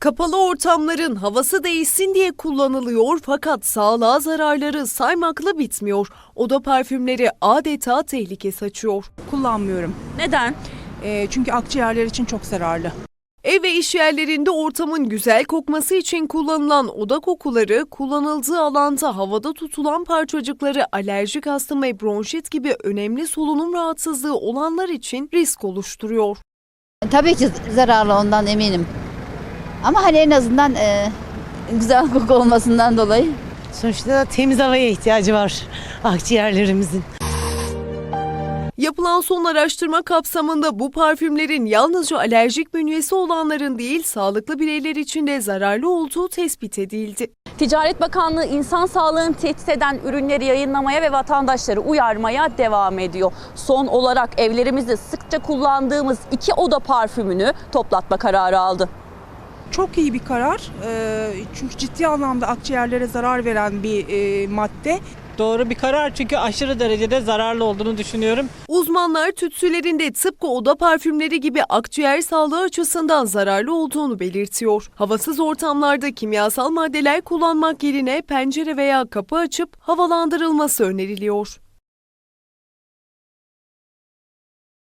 Kapalı ortamların havası değişsin diye kullanılıyor fakat sağlığa zararları saymakla bitmiyor. Oda parfümleri adeta tehlike saçıyor. kullanmıyorum. Neden? Ee, çünkü akciğerler için çok zararlı. Ev ve iş yerlerinde ortamın güzel kokması için kullanılan oda kokuları, kullanıldığı alanda havada tutulan parçacıkları alerjik astım ve bronşit gibi önemli solunum rahatsızlığı olanlar için risk oluşturuyor. Tabii ki zararlı ondan eminim. Ama hani en azından e, güzel koku olmasından dolayı. Sonuçta temiz havaya ihtiyacı var akciğerlerimizin. Yapılan son araştırma kapsamında bu parfümlerin yalnızca alerjik bünyesi olanların değil, sağlıklı bireyler için de zararlı olduğu tespit edildi. Ticaret Bakanlığı insan sağlığını tehdit eden ürünleri yayınlamaya ve vatandaşları uyarmaya devam ediyor. Son olarak evlerimizde sıkça kullandığımız iki oda parfümünü toplatma kararı aldı. Çok iyi bir karar. Ee, çünkü ciddi anlamda akciğerlere zarar veren bir e, madde. Doğru bir karar çünkü aşırı derecede zararlı olduğunu düşünüyorum. Uzmanlar tütsülerinde tıpkı oda parfümleri gibi akciğer sağlığı açısından zararlı olduğunu belirtiyor. Havasız ortamlarda kimyasal maddeler kullanmak yerine pencere veya kapı açıp havalandırılması öneriliyor.